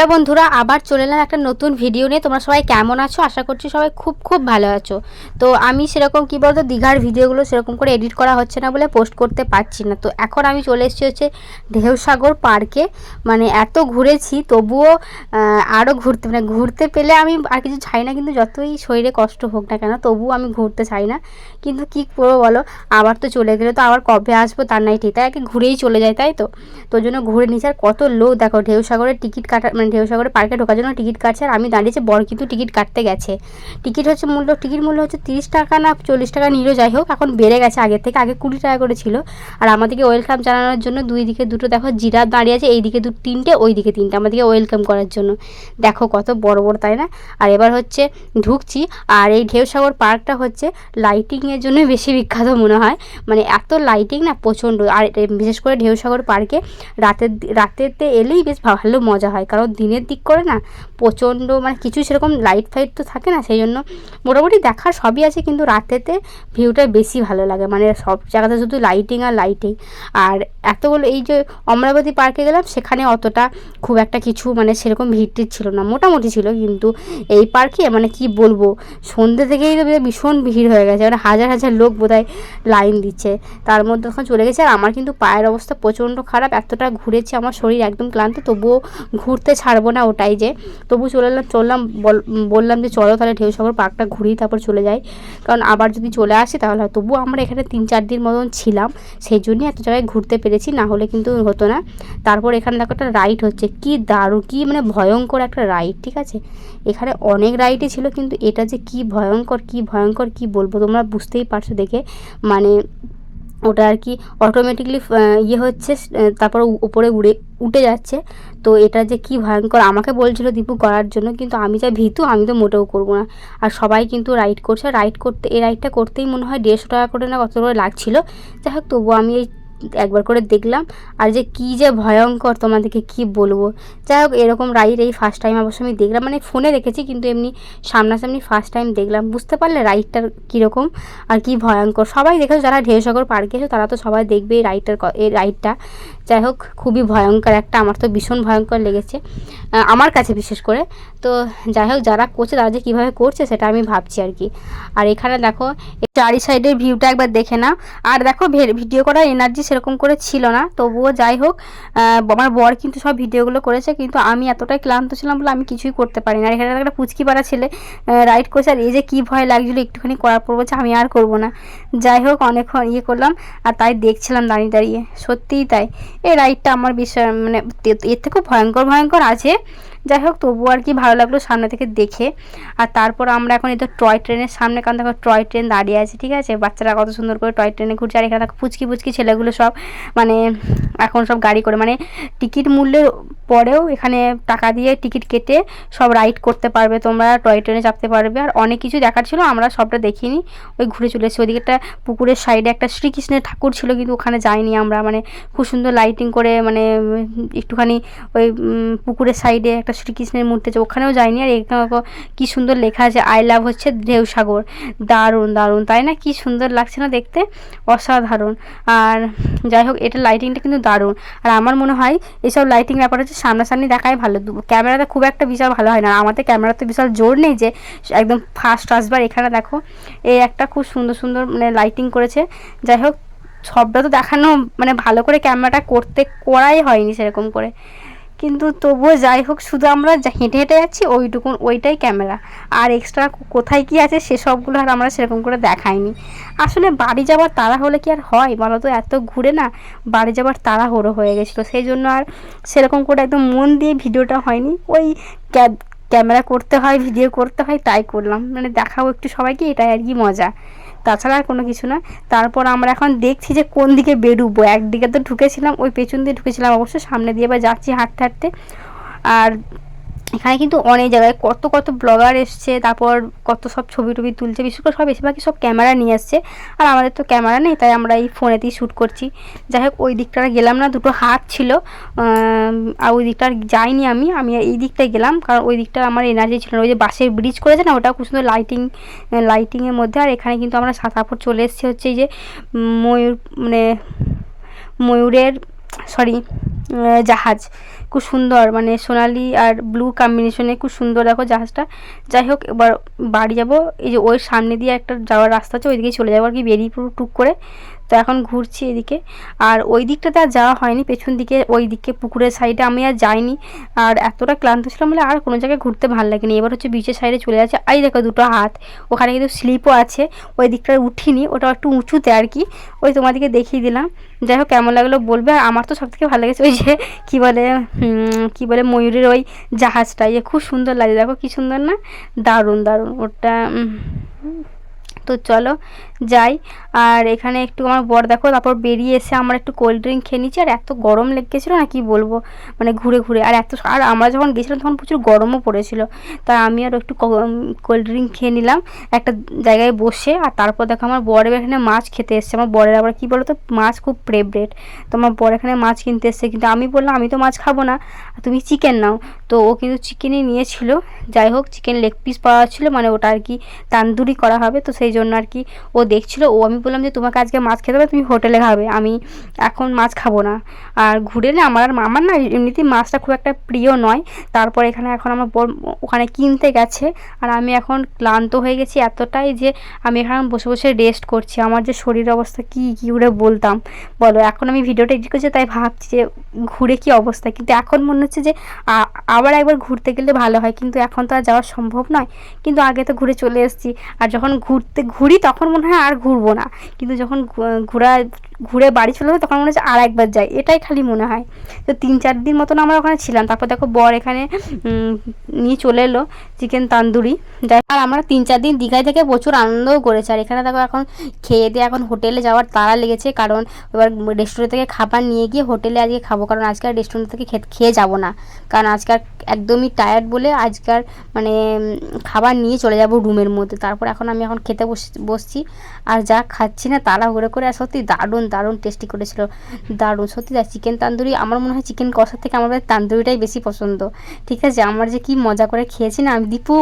Hello বন্ধুরা, আবার চলে এলাম একটা নতুন ভিডিও নিয়ে। তোমরা সবাই কেমন আছো? আশা করছি সবাই খুব খুব ভালো আছো। তো আমি সেরকম কী বলতো, দীঘার ভিডিওগুলো সেরকম করে এডিট করা হচ্ছে না বলে পোস্ট করতে পারছি না। তো এখন আমি চলে এসেছি হচ্ছে ঢেউসাগর পার্কে মানে এত ঘুরেছি, তবুও আরও ঘুরতে মানে ঘুরতে পেলে আমি আর কিছু চাই না, কিন্তু যতই শরীরে কষ্ট হোক না কেন, তবুও আমি ঘুরতে চাই না। কিন্তু কী করব বলো, আবার তো চলে গেলে তো আবার কবে আসব তার নাই ঠিক। তাই আগে ঘুরেই চলে যায় তাই তো? তোর জন্য ঘুরে নিচ্ছে আর কত লোক, দেখো ঢেউসাগরের টিকিট কাটা মানে ঢেউসাগরে পার্কে ঢোকার জন্য টিকিট কাটছে আর আমি দাঁড়িয়েছি, বর কিন্তু টিকিট কাটতে গেছে। টিকিট হচ্ছে মূল্য, টিকিট মূল্য হচ্ছে তিরিশ টাকা না চল্লিশ টাকা নিল যাই হোক, এখন বেড়ে গেছে আগের থেকে, আগে কুড়ি টাকা করে ছিল। আর আমাদেরকে ওয়েলকাম জানানোর জন্য দুই দিকে দুটো, দেখো জিরাফ দাঁড়িয়ে আছে এই দিকে দু, তিনটে ওই দিকে তিনটে, আমাদেরকে ওয়েলকাম করার জন্য। দেখো কত বড় বড়, তাই না? আর এবার হচ্ছে ঢুকছি, আর এই ঢেউসাগর পার্কটা হচ্ছে লাইটিংয়ের জন্য বেশি বিখ্যাত মনে হয়। মানে এত লাইটিং না, প্রচণ্ড। আর বিশেষ করে ঢেউসাগর পার্কে রাতের রাতেতে এলেই বেশ ভালো মজা হয়, কারণ দিনের দিক করে না, প্রচণ্ড মানে কিছু সেরকম লাইট ফাইট তো থাকে না, সেই জন্য মোটামুটি দেখার সবই আছে, কিন্তু রাতেতে ভিউটা বেশি ভালো লাগে। মানে সব জায়গাতে শুধু লাইটিং আর লাইটিং আর এতগুলো এই যে অমরাবতী পার্কে গেলাম, সেখানে অতটা খুব একটা কিছু মানে সেরকম ভিড়টির ছিল না, মোটামুটি ছিল, কিন্তু এই পার্কে মানে কি বলব সন্ধ্যে থেকেই তো ভীষণ ভিড় হয়ে গেছে মানে হাজার হাজার লোক বোধহয় লাইন দিচ্ছে। তার মধ্যে তখন চলে গেছে, আর আমার কিন্তু পায়ের অবস্থা প্রচণ্ড খারাপ, এতটা ঘুরেছে, আমার শরীর একদম ক্লান্ত, তবুও ঘুরতে ছাড়বো না ওটাই যে। তবু চলে এলাম, চললাম বললাম যে চলো তাহলে ঢেউসাগর পার্কটা ঘুরি তারপর চলে যাই। কারণ আবার যদি চলে আসি তাহলে তবুও আমরা এখানে তিন চার দিন মতন ছিলাম, সেই জন্যই এত জায়গায় ঘুরতে পেরেছি, না হলে কিন্তু হতো না। তারপর এখানে দেখো একটা রাইড হচ্ছে, কি দারুণ, কি মানে ভয়ঙ্কর একটা রাইড ঠিক আছে? এখানে অনেক রাইডই ছিল, কিন্তু এটা যে কি ভয়ঙ্কর কি ভয়ঙ্কর, কি বলব তোমরা বুঝতেই পারছ দেখে। মানে ওটা আর কি অটোমেটিকলি ইয়ে হচ্ছে তারপর উপরে উড়ে, উঠে যাচ্ছে। তো এটা যে কি ভয়ঙ্কর, আমাকে বলছিল দীপু করার জন্য, কিন্তু আমি যা ভীতু, আমি তো মোটেও করব না। আর সবাই কিন্তু রাইড করছে রাইড করতে, এই রাইডটা করতেই মনে হয় দেড়শো টাকা করে না কত করে লাগছিল। যাই হোক, তবুও আমি এই একবার করে দেখলাম। আর যে কী যে ভয়ঙ্কর তোমাদেরকে কি বলব। যাই হোক, এরকম রাইড এই ফার্স্ট টাইম অবশ্য আমি দেখলাম। মানে ফোনে দেখেছি কিন্তু এমনি সামনাসামনি ফার্স্ট টাইম দেখলাম। বুঝতে পারলে রাইডটার কীরকম আর কি ভয়ঙ্কর। সবাই দেখেছ, যারা ঢেউসাগর পার্কে এসো, তারা তো সবাই দেখবে এই রাইডটার এই রাইডটা। যাই হোক, খুবই ভয়ঙ্কর একটা, আমার তো ভীষণ ভয়ঙ্কর লেগেছে আমার কাছে বিশেষ করে। তো যাই হোক, যারা করছে, তারা যে কীভাবে করছে, সেটা আমি ভাবছি আর কি। আর এখানে দেখো চারি সাইডের ভিউটা একবার দেখে নাও। আর দেখো ভিডিও করার এনার্জি সেরকম করে ছিল না। তবুও যাই হোক আমার বর কিন্তু সব ভিডিওগুলো করেছে, কিন্তু আমি এতটাই ক্লান্ত ছিলাম বলে আমি কিছুই করতে পারি না আর এখানে একটা পুচকি পাড়া ছেলে রাইড করছে, আর এই যে কী ভয় লাগছিল, একটুখানি করার পর বলছে, আমি আর করব না। যাই হোক অনেকক্ষণ ইয়ে করলাম, আর তাই দেখছিলাম দাঁড়িয়ে দাঁড়িয়ে। সত্যিই তাই। এই রাইডটা আমার বিষয় মানে এর থেকেও ভয়ঙ্কর ভয়ঙ্কর আছে। যাই হোক তবু আর কি ভালো লাগল সামনে থেকে দেখে। আর তারপর আমরা এখন এই তো টয় ট্রেনের সামনে, কারণ দেখো টয় ট্রেন দাঁড়িয়ে আছে, ঠিক আছে? বাচ্চারা কত সুন্দর করে টয় ট্রেনে ঘুরছে, আর এখানে দেখো পুচকি পুচকি ছেলেগুলো সব মানে এখন সব গাড়ি করে মানে টিকিট মূল্যের পরেও এখানে টাকা দিয়ে টিকিট কেটে সব রাইড করতে পারবে, তোমরা টয় ট্রেনে চাপতে পারবে। আর অনেক কিছু দেখার ছিল, আমরা সবটা দেখিনি, ওই ঘুরে চলে এসেছি। ওইদিকে একটা পুকুরের সাইডে একটা শ্রীকৃষ্ণের ঠাকুর ছিল, কিন্তু ওখানে যাইনি আমরা মানে খুব সুন্দর লাইটিং করে মানে একটুখানি ওই পুকুরের সাইডে একটা শ্রীকৃষ্ণের মূর্তি আছে, ওখানেও যাইনি। আর এখানে কি সুন্দর লেখা আছে আই লাভ হচ্ছে ঢেউ সাগর দারুণ দারুণ। তাই না? কি সুন্দর লাগছে না দেখতে? অসাধারণ। আর যাই হোক, এটা লাইটিংটা কিন্তু দারুণ। আর আমার মনে হয় এসব লাইটিং ব্যাপার হচ্ছে সামনাসামনি দেখাই ভালো। ক্যামেরাতে খুব একটা বিশাল ভালো হয় না। আমাদের ক্যামেরা তো বিশাল জোর নেই যে একদম ফার্স্ট আসবার এখানে দেখো। এই একটা খুব সুন্দর সুন্দর মানে লাইটিং করেছে। যাই হোক, সবটা তো দেখানো মানে ভালো করে ক্যামেরাটা করতে, করাই হয়নি সেরকম করে। কিন্তু তবুও যাই হোক, শুধু আমরা হেঁটে হেঁটে যাচ্ছি, ওইটুকুন, ওইটাই ক্যামেরা আর এক্সট্রা কোথায় কি আছে সেসবগুলো আর আমরা সেরকম করে দেখাইনি। আসলে বাড়ি যাবার তাড়া হলে কি আর হয়? বলো তো এত ঘুরে না, বাড়ি যাবার তাড়াহুড়ো হয়ে গেছিল। সেই জন্য আর সেরকম করে একদম মন দিয়ে ভিডিওটা হয়নি। ওই ক্যামেরা করতে হয় ভিডিও করতে হয়, তাই করলাম। মানে দেখাবো একটু সবাইকে, এটাই আর কি মজা। তাছাড়া আর কোনো কিছু না তারপর আমরা এখন দেখছি যে কোন দিকে বেরুবো। একদিকে তো ঢুকেছিলাম, ওই পেছন দিয়ে ঢুকেছিলাম অবশ্য, সামনে দিয়ে বা যাচ্ছি হাঁটতে হাঁটতে। আর এখানে কিন্তু অনেক জায়গায় কত কত ব্লগার এসছে, তারপর কত সব ছবি টবি তুলছে, বিশেষ করে সব বেশিরভাগই সব ক্যামেরা নিয়ে আসছে। আর আমাদের তো ক্যামেরা নেই, তাই আমরা এই ফোনেতেই শ্যুট করছি। যাই হোক, ওই দিকটা গেলাম না, দুটো হাত ছিল। আর ওই দিকটা যাইনি আমি আমি এই দিকটায় গেলাম, কারণ ওই দিকটা আমার এনার্জি ছিল না। ওই যে বাসের ব্রিজ করেছে না ওটা খুব সুন্দর লাইটিং লাইটিংয়ের মধ্যে। আর এখানে কিন্তু আমরা তারপর চলে এসেছি, হচ্ছে এই যে ময়ূর মানে ময়ূরের সরি জাহাজ। খুব সুন্দর মানে সোনালি আর ব্লু কম্বিনেশনে খুব সুন্দর দেখো জাহাজটা। যাই হোক এবার বাড়ি যাব। এই যে ওই সামনে দিয়ে একটা যাওয়ার রাস্তা আছে ওইদিকে চলে যাব আর কি, বেরিয়ে পুরো টুক করে। তো এখন ঘুরছি এদিকে। আর ওই দিকটাতে আর যাওয়া হয়নি, পেছন দিকে, ওই দিকে পুকুরের সাইডে আমি আর যাইনি। আর এতটা ক্লান্ত ছিলাম বলে আর কোনো জায়গায় ঘুরতে ভালো লাগেনি। এবার হচ্ছে বিচের সাইডে চলে যাচ্ছে। এই দেখো দুটো হাত, ওখানে কিন্তু স্লিপও আছে। ওই দিকটা উঠিনি, ওটা একটু উঁচুতে আর কি। ওই তোমাদেরকে দেখিয়ে দিলাম। যাই হোক, কেমন লাগল বলবে? আর আমার তো সবথেকে ভালো লেগেছে ওই যে, কী বলে কী বলে ময়ূরের ওই জাহাজটা। ইয়ে খুব সুন্দর লাগে, দেখো কী সুন্দর না? দারুণ দারুণ। ওটা তো চলো যাই। আর এখানে একটু আমার বর দেখো, তারপর বেরিয়ে এসে আমার একটু কোল্ড ড্রিঙ্ক খেয়ে নিচ্ছি। আর এত গরম লেগেছিলো না, কি বলব? মানে ঘুরে ঘুরে। আর এত আর আমরা যখন গেছিলাম তখন প্রচুর গরমও পড়েছিল। তাই আমি আর একটু কোল্ড ড্রিঙ্ক খেয়ে নিলাম। একটা জায়গায় বসে, আর তারপর দেখো আমার বরের এখানে মাছ খেতে এসছে। আমার বরের আবার কী বলো তো মাছ খুব ফেভারেট তো আমার বর এখানে মাছ কিনতে এসছে। কিন্তু আমি বললাম, আমি তো মাছ খাব না। তুমি চিকেন নাও। তো ও কিন্তু চিকেনই নিয়েছিল। যাই হোক চিকেন লেগ পিস পাওয়া ছিল। মানে ওটা আর কি তান্দুরি করা হবে। তো সেই জন্য আর কি ও দেখছিল, ও আমি বললাম যে, তোমাকে আজকে মাছ খেতে হবে, তুমি হোটেলে খাবে। আমি এখন মাছ খাব না। আর ঘুরে না আমার আর আমার না এমনিতেই মাছটা খুব একটা প্রিয় নয়। তারপর এখানে এখন আমার ওখানে কিনতে গেছে। আর আমি এখন ক্লান্ত হয়ে গেছি এতটাই যে, আমি এখানে বসে বসে রেস্ট করছি। আমার যে শরীর অবস্থা কি, কী করে বলতাম? বলো, এখন আমি ভিডিওটা এডিট করছি, তাই ভাবছি যে, ঘুরে কি অবস্থা? কিন্তু এখন মনে হচ্ছে যে আবার একবার ঘুরতে গেলে ভালো হয়। কিন্তু এখন তো আর যাওয়া সম্ভব নয়। কিন্তু আগে তো ঘুরে চলে এসেছি। আর যখন ঘুরতে, ঘুরি তখন মনে হয় আর ঘুরবো না। কিন্তু যখন ঘোরা, ঘুরে বাড়ি চলে তখন মনে হচ্ছে আর একবার যাই। এটাই খালি মনে হয়। তো তিন চার দিন মতন আমরা ওখানে ছিলাম। তারপর দেখো বর এখানে নিয়ে চলে এলো চিকেন তান্দুরি। যাই আর আমরা তিন চার দিন দীঘায় থেকে প্রচুর আনন্দও করেছি। আর এখানে দেখো এখন খেয়ে দিয়ে এখন হোটেলে যাওয়ার তাড়া লেগেছে। কারণ এবার রেস্টুরেন্ট থেকে খাবার নিয়ে গিয়ে হোটেলে আজকে খাব। কারণ আজকে আর রেস্টুরেন্ট থেকে খেয়ে যাব না। কারণ আজকাল একদমই টায়ার্ড বলে আজকাল মানে খাবার নিয়ে চলে যাব রুমের মধ্যে। তারপর এখন আমি এখন খেতে বস- বসছি। আর যা খাচ্ছি না তাড়া ঘুরে করে, আর সত্যি দারুণ দারুণ টেস্টি করেছিল। দারুণ, সত্যি দা চিকেন তান্দুরি, আমার মনে হয় চিকেন কষার থেকে আমাদের তান্দুরিটাই বেশি পছন্দ। ঠিক আছে, আমার যে কি মজা করে খেয়েছি না, আমি দীপু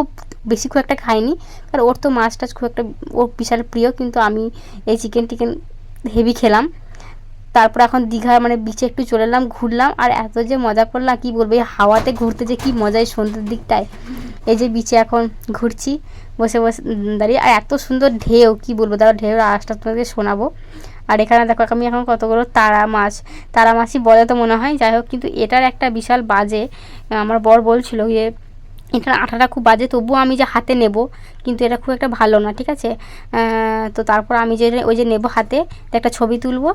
বেশি খুব একটা খাইনি, কারণ ওর তো মাছ টাছ খুব একটা, ওর বিশাল প্রিয়, কিন্তু আমি এই চিকেন টিকেন হেভি খেলাম। তারপর এখন দীঘা মানে বিচে একটু চলে এলাম, ঘুরলাম, আর এত যে মজা করলাম, কি বলব, এই হাওয়াতে ঘুরতে যে কি মজা এই সন্ধ্যের দিকটায়। এই যে বিচে এখন ঘুরছি বসে বসে দাঁড়িয়ে। আর এত সুন্দর ঢেউ, কি বলব? দাঁড়া ঢেউর আওয়াজটা তোমাকে শোনাবো। আর এখানে দেখো, আমি এখন কতগুলো তারা মাছ। তারা মাছই বলে তো মনে হয়, যাই হোক, কিন্তু এটার একটা বিশাল বাজে আমার বর বলছিল যে এটার আঠাটা খুব বাজে, তবুও আমি যে হাতে নেব, কিন্তু এটা খুব একটা ভালো না, ঠিক আছে? তো তারপর আমি যে ওই যে নেব হাতে, একটা ছবি তুলবো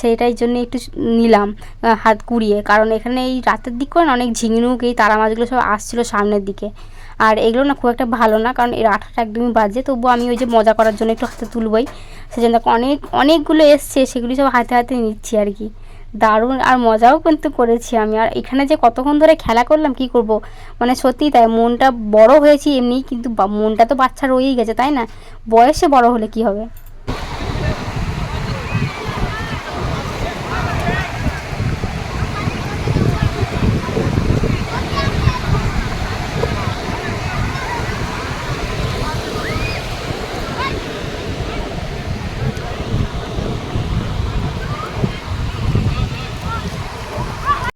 সেইটাই জন্য একটু নিলাম হাত কুড়িয়ে। কারণ এখানে এই রাতের দিক করে অনেক ঝিঙিনুক, এই তারা মাছগুলো সব আসছিল সামনের দিকে। আর এগুলো না খুব একটা ভালো না, কারণ এর আঠাটা একদমই বাজে। তবুও আমি ওই যে মজা করার জন্য একটু হাতে তুলবই। সেজন্য জন্য অনেক, অনেকগুলো এসছে, সেগুলি সব হাতে হাতে নিচ্ছি আর কি। দারুণ আর মজাও কিন্তু করেছি আমি। আর এখানে যে কতক্ষণ ধরে খেলা করলাম, কি করব? মানে সত্যি তাই, মনটা বড় হয়েছি এমনি, কিন্তু মনটা তো বাচ্চা রয়েই গেছে, তাই না? বয়সে বড় হলে কি হবে?